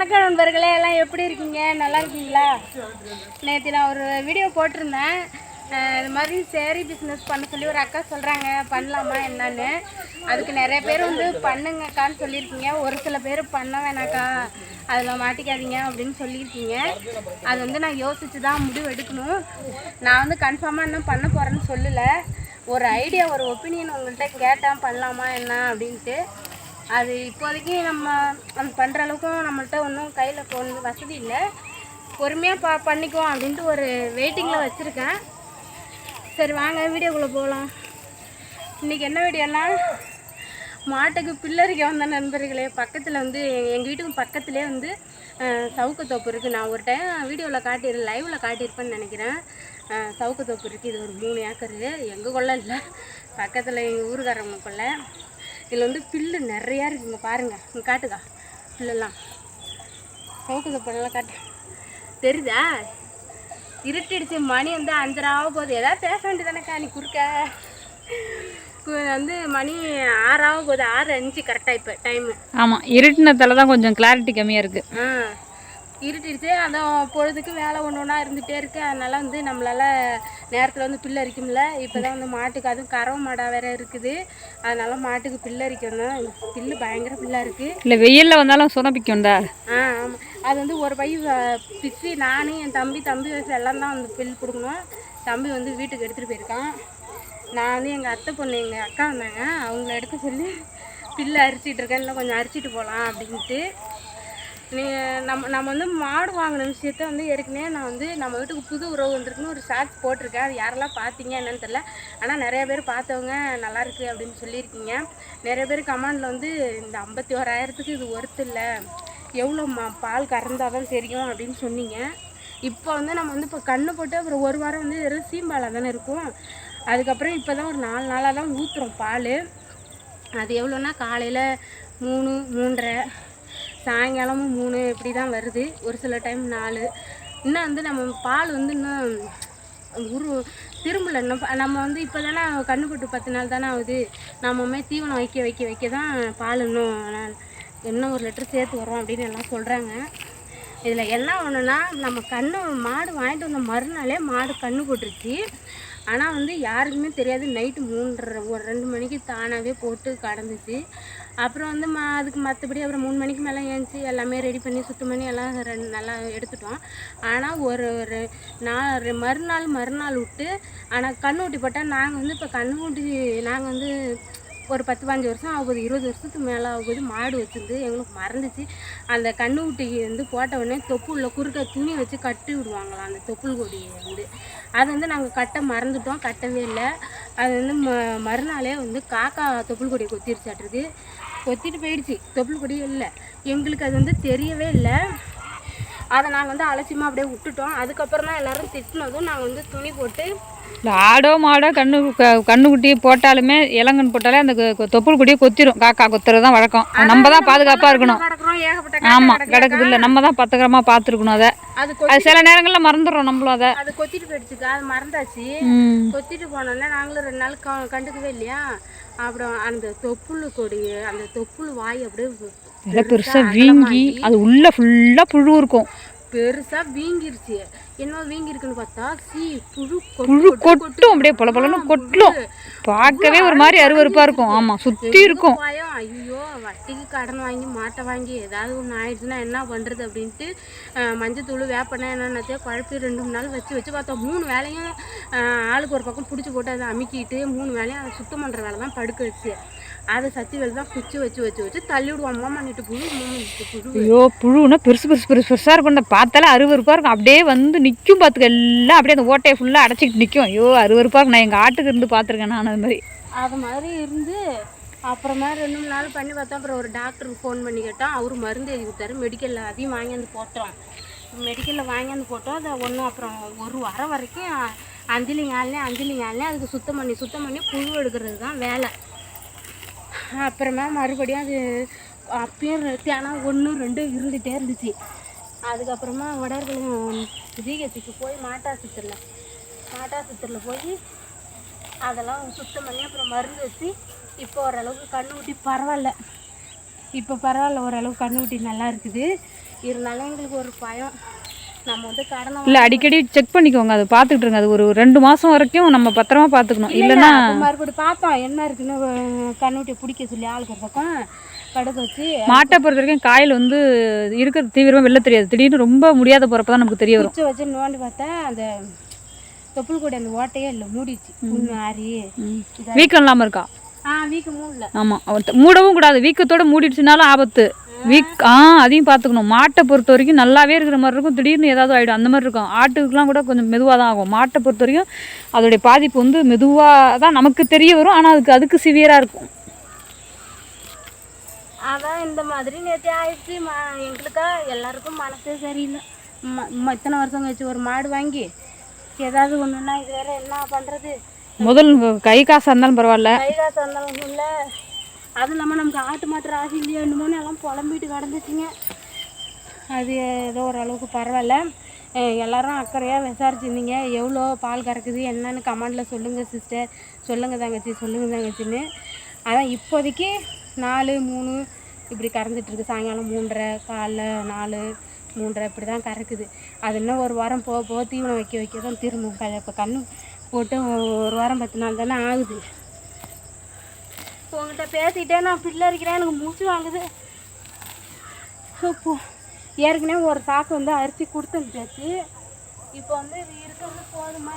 வணக்கம் நண்பர்களே எல்லாம் எப்படி இருக்கீங்க? நல்லா இருக்கீங்களா? நேற்று நான் ஒரு வீடியோ போட்டிருந்தேன். இது மாதிரி சேரீ பிஸ்னஸ் பண்ண சொல்லி ஒரு அக்கா சொல்கிறாங்க பண்ணலாமா என்னன்னு. அதுக்கு நிறைய பேர் வந்து பண்ணுங்கக்கான்னு சொல்லியிருக்கீங்க. ஒரு சில பேர் பண்ண வேணாக்கா. அதில் மாட்டிக்காதீங்க அப்படின்னு சொல்லியிருக்கீங்க. அது வந்து நான் யோசித்து தான் முடிவு எடுக்கணும். நான் வந்து கன்ஃபார்மாக இன்னும் பண்ண போகிறேன்னு சொல்லலை. ஒரு ஐடியா ஒரு ஒப்பீனியன் உங்கள்கிட்ட கேட்டேன் பண்ணலாமா என்ன அப்படின்ட்டு. அது இப்போதைக்கு நம்ம அந்த பண்ணுற அளவுக்கும் நம்மள்கிட்ட ஒன்றும் கையில் ஒன்றும் வசதி இல்லை. பொறுமையாக பா பண்ணிக்குவோம் அப்படின்ட்டு ஒரு வெயிட்டிங்கில் வச்சுருக்கேன். சரி வாங்க வீடியோக்குள்ளே போகலாம் இன்றைக்கி என்ன வீடியோன்னா மாட்டுக்கு பில்லரிக்க வந்த நண்பர்களே பக்கத்தில் வந்து எங்கள் வீட்டுக்கு பக்கத்துலேயே வந்து சவுக்கு தோப்பு இருக்குது நான் ஒரு டைம் வீடியோவில் காட்டி லைவில் காட்டியிருப்பேன்னு நினைக்கிறேன். சவுக்கு தோப்பு இருக்குது இது ஒரு மூணு ஏக்கரு. எங்கள் கொள்ள இல்லை. பக்கத்தில் எங்கள் ஊருக்காரவங்க கொள்ள. இதில் வந்து பில்லு நிறையா இருக்குங்க பாருங்கள் இங்கே காட்டுக்கா. பில்லெல்லாம். சவுக்கு தோப்பெல்லாம் காட்டு. தெரியுதா? இருட்டிடுச்சு. மணி வந்து அஞ்சரை ஆக போகுது. ஏதாவது பேச வேண்டியதானக்கா நீ குறுக்க? வந்து மணி ஆறாக போகுது. ஆறு அஞ்சு கரெக்டாக இப்போ டைமு ஆமாம் இருட்டினத்தால தான் கொஞ்சம் கிளாரிட்டி கம்மியாக இருக்குது ஆ. இருட்டிடுச்சு. அதான் பொழுதுக்கு வேலை ஒன்று ஒன்றா இருந்துகிட்டே இருக்கு. அதனால வந்து நம்மளால நேரத்தில் வந்து பில்லு அரிக்கும்ல இப்போ தான் வந்து மாட்டுக்கு அதுவும் கறவை மாடாக வேற இருக்குது. அதனால மாட்டுக்கு பில்லு அரிக்கணும். பில்லு பயங்கர பில்லாக இருக்குது இல்லை வெயிலில் வந்தாலும் சுரப்பிக்கும்டா ஆ ஆமாம் அது வந்து ஒரு பை பிச்சு நானும் என் தம்பி தம்பி வயசு எல்லாம் தான் வந்து பில் கொடுக்கணும். தம்பி வந்து வீட்டுக்கு எடுத்துகிட்டு போயிருக்கான். நான் வந்து எங்கள் அத்தை பொண்ணு எங்கள் அக்கா வந்தாங்க. அவங்கள எடுக்க சொல்லி பில்லு அரிச்சிட்டு இருக்கேன். இல்லை கொஞ்சம் அரிச்சிட்டு போகலாம் அப்படின்ட்டு. நீ நம்ம நம்ம வந்து மாடு வாங்கின விஷயத்த வந்து ஏற்கனவே நான் வந்து நம்ம வீட்டுக்கு புது உறவு வந்திருக்குன்னு ஒரு ஷார்ட்ஸ் போட்டிருக்கேன். அது யாரெல்லாம் பார்த்தீங்க என்னன்னு தெரில ஆனால் நிறைய பேர் பார்த்தவங்க நல்லாயிருக்கு அப்படின்னு சொல்லியிருக்கீங்க. நிறைய பேர் கமெண்டில் வந்து இந்த ஐம்பத்தி ஓராயிரத்துக்கு இது ஒர்த்து இல்லை. எவ்வளோ மா பால் கறந்தால் தான் தெரியும் அப்படின்னு சொன்னீங்க. இப்போ வந்து நம்ம வந்து இப்போ கண்ணு போட்டு அப்புறம் ஒரு வாரம் வந்து வெறும் சீம்பாலாக தானே இருக்கும். அதுக்கப்புறம் இப்போ தான் ஒரு நாலு நாளாக தான் ஊற்றுறோம் பால். அது எவ்வளோன்னா காலையில் மூணு மூன்றரை சாயங்காலமும் மூணு இப்படி தான் வருது. ஒரு சில டைம் நாலு. இன்னும் வந்து நம்ம பால் வந்து இன்னும் உரு திரும்பல. இன்னும் நம்ம வந்து இப்போ தானே கண்ணுப்பட்டு பத்து நாள் தானே ஆகுது. நம்மமே தீவனம் வைக்க வைக்க வைக்க தான் பால் இன்னும் இன்னும் ஒரு லிட்டர் சேர்த்து வரோம் அப்படின்னு எல்லாம் சொல்கிறாங்க இதில் என்ன ஒன்றுனா நம்ம கண்ணு மாடு வாங்கிட்டு வந்த மறுநாளே மாடு கண்ணு போட்டுருச்சு. ஆனால் வந்து யாருக்குமே தெரியாது நைட்டு மூன்றரை ஒரு ரெண்டு மணிக்கு தானாகவே போட்டு கடந்துச்சு. அப்புறம் வந்து மா அதுக்கு மற்றபடி அப்புறம் மூணு மணிக்கு மேலே ஏஞ்சி எல்லாமே ரெடி பண்ணி சுத்தம் பண்ணி எல்லாம் ரெண்டு நல்லா எடுத்துட்டோம். ஆனால் ஒரு ஒரு நான் மறுநாள் மறுநாள் விட்டு ஆனால் கண்ணு ஊட்டி போட்டால் நாங்கள் வந்து இப்போ கண்ணு ஊட்டி நாங்கள் வந்து ஒரு பத்து பாஞ்சு வருஷம் ஆகுது இருபது வருஷத்துக்கு மேலே ஆகுது மாடு வச்சுருந்து எங்களுக்கு மறந்துச்சு. அந்த கண்ணு ஊட்டிக்கு வந்து போட்ட உடனே தொப்புளில் குறுக்க துணி வச்சு கட்டி விடுவாங்களாம் அந்த தொப்புள் கொடியை வந்து. அது வந்து நாங்கள் கட்ட மறந்துட்டோம் கட்டவே இல்லை. அது வந்து ம மறுநாளே வந்து காக்கா தொப்புள் கொடியை கொத்திருச்சாட்டுருக்கு. கொத்திட்டு போயிடுச்சு தொப்புள் கொடியே இல்லை. எங்களுக்கு அது வந்து தெரியவே இல்லை. அதை நாங்கள் வந்து அலட்சியமாக அப்படியே விட்டுட்டோம். அதுக்கப்புறம் தான் எல்லோரும் திட்டினதும் நாங்கள் வந்து துணி போட்டு இல்லை ஆடோ மாடோ கண்ணு கண்ணுக்குட்டி போட்டாலுமே இளங்கன் போட்டாலே அந்த தொப்புள் கொடியை கொத்திரும். காக்கா கொத்துறது தான் வழக்கம். நம்ம தான் பாதுகாப்பாக இருக்கணும். ஆமாம் கிடக்கு. கிடக்குது. இல்லை நம்ம தான் பத்திரமா பார்த்துருக்கணும் அதை. அது சில நேரங்களில் மறந்துடுறோம் நம்மளும் அதை. அது கொத்திட்டு போயிடுச்சுக்கா அது மறந்தாச்சு. கொத்திட்டு போனோன்னே நாங்களும் ரெண்டு நாள் க கண்டுக்கவே இல்லையா? அப்புறம் அந்த தொப்புள் கொடி அந்த தொப்புள் வாய் அப்படியே பெருசாக வீங்கி அது உள்ளே ஃபுல்லாக புழு இருக்கும். பெருசா வீங்கிருச்சு. என்ன வீங்கி இருக்குன்னு பார்த்தா சீ புழு புழு கொட்டு, கொட்டு. கொட்டும் அப்படியே பொல பொலன்னு கொட்டும் பார்க்கவே ஒரு மாதிரி அருவருப்பாக இருக்கும். ஆமாம் சுற்றி இருக்கும். பயம் ஐயோ வட்டிக்கு கடன் வாங்கி மாட்டை வாங்கி ஏதாவது ஒன்று ஆயிடுச்சுன்னா என்ன பண்ணுறது அப்படின்ட்டு மஞ்சத்தூள் வேப்பெண்ணெய் என்னென்னத்தையோ குழப்பி ரெண்டு மூணு நாள் வச்சு வச்சு பார்த்தோம். மூணு வேலையும் ஆளுக்கு ஒரு பக்கம் பிடிச்சி போட்டு அதை அமுக்கிட்டு மூணு வேலையும் அதை சுத்தம் பண்ணுற வேலை தான் படுக்க வச்சு. அதை சத்தி வேலை தான் குச்சி வச்சு வச்சு வச்சு தள்ளி விடுவோம். பண்ணிட்டு புழு புழு. ஐயோ புழுனா பெருசு பெருசு பெருசு பெருசாக இருக்கும். பார்த்தாலே அருவருப்பாக இருக்கும். அப்படியே வந்து நிற்கும் பார்த்துக்க எல்லாம் அப்படியே அந்த ஓட்டையை ஃபுல்லாக அடைச்சிக்கிட்டு நிற்கும் ஐயோ அருவருப்பாக இருக்கும் நான் எங்கள் ஆட்டுக்கு இருந்து பார்த்துருக்கேன் நான் அது மாதிரி. அது மாதிரி இருந்து அப்புறமா ரெண்டு மூணு நாள் பண்ணி பார்த்தோம் அப்புறம் ஒரு டாக்டருக்கு ஃபோன் பண்ணி கேட்டோம் அவர் மருந்து எழுதி கொடுத்தாரு. மெடிக்கலில் அதையும் வாங்கியாந்து போட்டோம் மெடிக்கலில் வாங்கியாந்து போட்டோம் அதை ஒன்றும் அப்புறம் ஒரு வாரம் வரைக்கும் அஞ்சலிங்க ஆள்லேயே அஞ்சலிங்க ஆள்லேயே அதுக்கு சுத்தம் பண்ணி சுத்தம் பண்ணி புழு எடுக்கிறது தான் வேலை. அப்புறமா மறுபடியும் அது அப்பயும் ஆனால் ஒன்று ரெண்டு இருந்துகிட்டே இருந்துச்சு. அதுக்கப்புறமா வடர்களும் ஜிஹெச்சுக்கு போய் மாட்டாசுத்திரில் மாட்டாசுத்திரில் போய் அதெல்லாம் சுத்தம் பண்ணி அப்புறம் மருந்து வச்சு இப்போ ஓரளவுக்கு கண்ணு ஊட்டி பரவாயில்ல. இப்போ பரவாயில்ல ஓரளவுக்கு கண்ணு ஊட்டி நல்லா இருக்குது. இருந்தாலும் எங்களுக்கு ஒரு பயம். நம்ம வந்து கடனை இல்லை அடிக்கடி செக் பண்ணிக்கோங்க. அதை பார்த்துக்கிட்டு இருங்க அது ஒரு ரெண்டு மாதம் வரைக்கும் நம்ம பத்திரமா பார்த்துக்கணும். இல்லைன்னா மறுபடி பார்த்தோம். என்ன இருக்குன்னு அஹ், கண்ணுட்டியை பிடிக்க சொல்லி ஆளுக்கு பக்கம் படுக்க வச்சு மாட்டை பொறுத்த வரைக்கும் காயில் வந்து இருக்கிற தீவிரமாக வெளில தெரியாது. திடீர்னு ரொம்ப முடியாத போகிறப்ப தான் நமக்கு தெரிய வரும். வச்சு நோண்டி பார்த்தா அந்த தொப்புள் கூட அந்த ஓட்டையே இல்லை மூடிச்சு ஆறி. வீக்கம் இல்லாமல் இருக்கா? ஆ வீக்கு மூடல ஆமாம் மூடவும் கூடாது. வீக்கத்தோட மூடிடுச்சுனாலும் ஆபத்து. வீக் ஆ அதையும் பார்த்துக்கணும். மாட்டை பொறுத்த வரைக்கும் நல்லாவே இருக்கிற மாதிரி இருக்கும். திடீர்னு ஏதாவது ஆகிடும் அந்த மாதிரி இருக்கும். ஆட்டுக்கெலாம் கூட கொஞ்சம் மெதுவாக தான் ஆகும். மாட்டை பொறுத்த வரைக்கும் அதோடைய பாதிப்பு வந்து மெதுவாக தான் நமக்கு தெரிய வரும். ஆனால் அதுக்கு அதுக்கு சிவியராக இருக்கும். அதான் இந்த மாதிரி நேற்று ஆயிடுச்சு. எங்களுக்கா எல்லாருக்கும் மனசே சரியில்லை. இத்தனை வருஷம் கழிச்சு ஒரு மாடு வாங்கி ஏதாவது ஒன்றுனா இது வேற என்ன பண்ணுறது முதல் கை காசாக இருந்தாலும் பரவாயில்ல. கை காசு வந்தாலும் இல்லை. அதுவும் இல்லாமல் நமக்கு ஆட்டு மாட்டு ராசி இல்லையா என்னமோன்னு எல்லாம் புலம்பிட்டு கிடந்துச்சுங்க. அது ஏதோ ஓரளவுக்கு பரவாயில்ல. எல்லாரும் அக்கறையாக விசாரிச்சிருந்தீங்க. எவ்வளோ பால் கறக்குது என்னன்னு கமெண்டில் சொல்லுங்கள் சிஸ்டர் சொல்லுங்கள் தங்கச்சி சொல்லுங்கள் தங்கச்சின்னு. அதான் இப்போதைக்கு நாலு மூணு இப்படி கறந்துட்டுருக்கு சாயங்காலம் மூன்றரை காலைல நாலு மூன்றரை இப்படி தான் கறக்குது. அது இன்னும் ஒரு வாரம் போக போக தீவனம் வைக்க வைக்க தான் திரும்பும். க இப்போ கண்ணு போட்டு ஒரு வாரம் பத்து நாள் தானே ஆகுது. உங்கள்கிட்ட பேசிக்கிட்டே நான் பிள்ளை இருக்கிறேன் எனக்கு மூச்சு வாங்குது. இப்போ ஏற்கனவே ஒரு சாக்கு வந்து அரிசி கொடுத்துருந்துச்சு. இப்போ வந்து இது இருக்கிறது போதுமா?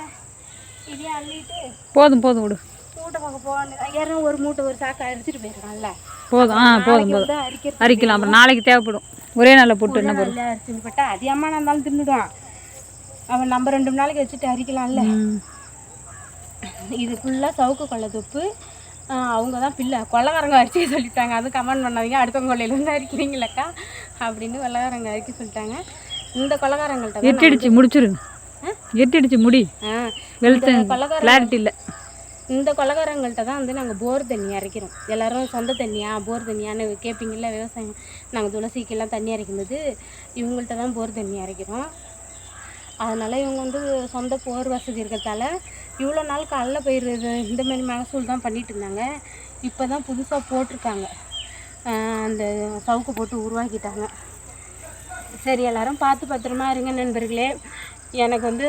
இதே அள்ளிட்டு போதும் போதும் விடு. மூட்டை பக்கம் போகணும். ஏற்கனவே ஒரு மூட்டை ஒரு சாக்கு அரிச்சிட்டு போயிருக்கான்ல. போதும். ஆ போதும் போதும். அரிக்கலாம். அப்புறம் நாளைக்கு தேவைப்படும். ஒரே நாளில் போட்டு என்ன போதும் அரிசின்னு போட்டா அதிகமாக இருந்தாலும் தின்னுடுவான். அவன் நம்ம ரெண்டு நாளைக்கு வச்சுட்டு அரிக்கலாம்ல. இது ஃபுல்லாக சவுக்கு கொள்ளை தொப்பு. அவங்க தான் பிள்ளை. கொள்ளக்காரங்க அரிசி சொல்லிட்டாங்க. அதுவும் கமெண்ட் பண்ணாதீங்க. அடுத்த கொள்ளையிலேருந்து அரிக்கிறீங்களக்கா அப்படின்னு கொள்ளக்காரங்க அரிக்க சொல்லிட்டாங்க. இந்த கொள்ளக்காரங்கள்ட்ட எட்டிடுச்சு முடிச்சிரு எட்டிடுச்சு முடி. கிளாரிட்டி இல்லை. இந்த கொள்ளக்காரங்கள்ட்ட தான் வந்து நாங்கள் போர் தண்ணி இறைக்கிறோம் எல்லாரும் சொந்த தண்ணியா? போர் தண்ணியான்னு கேட்பீங்கல்ல விவசாயம். நாங்கள் துளசிக்கெல்லாம் தண்ணி இறைக்கும்போது இவங்கள்ட்ட தான் போர் தண்ணி இறைக்கிறோம் அதனால் இவங்க வந்து சொந்த போர் வசதி இருக்கிறதால இவ்வளோ நாள் கடல பயிர் இது இந்த மாதிரி மகசூல் தான் பண்ணிட்டு இருந்தாங்க. இப்போ தான் புதுசாக போட்டிருக்காங்க அந்த சவுக்கு போட்டு உருவாக்கிட்டாங்க. சரி எல்லாரும் பார்த்து பத்திரமா இருங்க நண்பர்களே. எனக்கு வந்து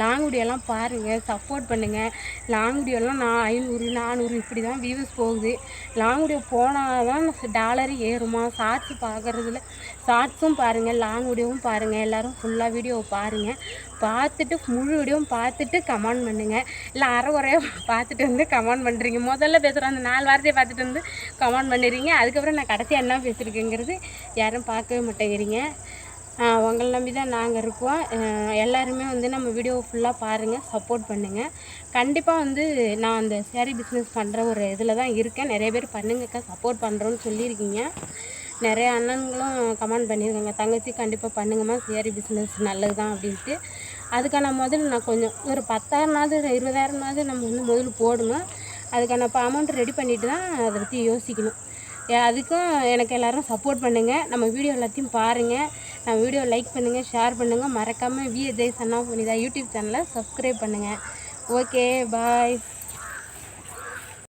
லாங் வீடியோலாம் பாருங்கள் சப்போர்ட் பண்ணுங்கள் லாங்குடியெல்லாம் நான் ஐநூறு நானூறு இப்படி தான் வியூஸ் போகுது. லாங் வீடியோ போனால் தான் டாலர் ஏறுமா ஷார்ட்ஸ் பார்க்குறதுல ஷார்ட்ஸும் பாருங்கள் லாங் வீடியோவும் பாருங்கள் எல்லோரும் ஃபுல்லாக வீடியோவை பாருங்கள் பார்த்துட்டு முழு வீடியோவும் பார்த்துட்டு கமெண்ட் பண்ணுங்கள் இல்லை அரை குறையாக பார்த்துட்டு வந்து கமெண்ட் பண்ணுறீங்க முதல்ல பேசுகிற அந்த நாலு வார்த்தையை பார்த்துட்டு வந்து கமெண்ட் பண்ணிடுறீங்க. அதுக்கப்புறம் நான் கடைசியாக என்ன பேசியிருக்கேங்கிறது யாரும் பார்க்கவே மாட்டேங்கிறீங்க. உங்களை நம்பி தான் நாங்கள் இருக்கோம் எல்லாருமே வந்து நம்ம வீடியோ ஃபுல்லாக பாருங்கள் சப்போர்ட் பண்ணுங்கள் கண்டிப்பாக வந்து நான் அந்த சேரீ பிஸ்னஸ் பண்ணுற ஒரு இதில் தான் இருக்கேன். நிறைய பேர் பண்ணுங்கக்கா சப்போர்ட் பண்ணுறோன்னு சொல்லியிருக்கீங்க. நிறைய அண்ணன்களும் கமெண்ட் பண்ணியிருக்காங்க. தங்கச்சி கண்டிப்பாக பண்ணுங்கம்மா சேரி பிஸ்னஸ் நல்லது தான் அப்படின்ட்டு. அதுக்கான முதல் நான் கொஞ்சம் ஒரு பத்தாயிரம்னாவது இருபதாயிரம்னாவது நம்ம வந்து முதல் போடணும். அதுக்கான இப்போ அமௌண்ட் ரெடி பண்ணிட்டு தான் அதை பற்றி யோசிக்கணும். அதுக்கும் எனக்கு எல்லோரும் சப்போர்ட் பண்ணுங்கள் நம்ம வீடியோ எல்லாத்தையும் பாருங்கள் நம்ம வீடியோ லைக் பண்ணுங்கள் ஷேர் பண்ணுங்கள் மறக்காமல் வி ஜெய் சன்னா புனிதா யூடியூப் சேனலை சப்ஸ்கிரைப் பண்ணுங்கள் ஓகே பாய்